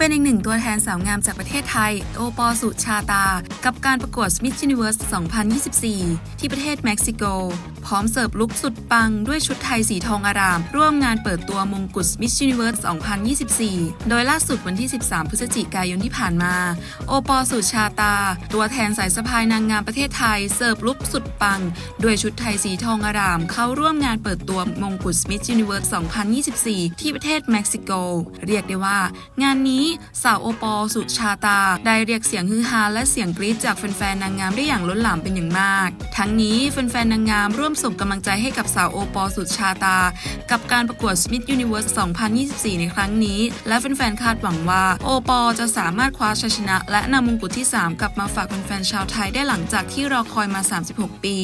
เป็นอีกหนึ่งตัวแทนสาวงามจากประเทศไทย โอปอลสุชาตา กับการประกวด Miss Universe 2024 ที่ประเทศเม็กซิโก พร้อมเสิร์ฟลุคสุดปังด้วยชุดไทยสีทองอาราม ร่วมงานเปิดตัวมงกุฎ Miss Universe 2024 โดยล่าสุดวันที่ 13 พฤศจิกายนที่ผ่านมา โอปอลสุชาตา ตัวแทนสายสะพายนางงามประเทศไทย เสิร์ฟลุคสุดปังด้วยชุดไทยสีทองอาราม เข้าร่วมงานเปิดตัวมงกุฎ Miss Universe 2024 ที่ประเทศเม็กซิโก เรียกได้ว่างานนี้สาวโอปอลสุชาตา ได้เรียกเสียงฮือฮาและเสียงกรี๊ดจากแฟนๆนางงามได้อย่างล้นหลามเป็นอย่างมาก ทั้งนี้แฟนๆนางงามร่วมส่งกำลังใจให้กับสาวโอปอลสุชาตา กับการประกวด Miss Universe 2024 ในครั้งนี้ และแฟนๆคาดหวังว่าโอปอลจะสามารถคว้าชัยชนะ และนำมงกุฎที่ 3 กลับมาฝากแฟนๆชาวไทยได้หลังจากที่รอคอยมา 36 ปี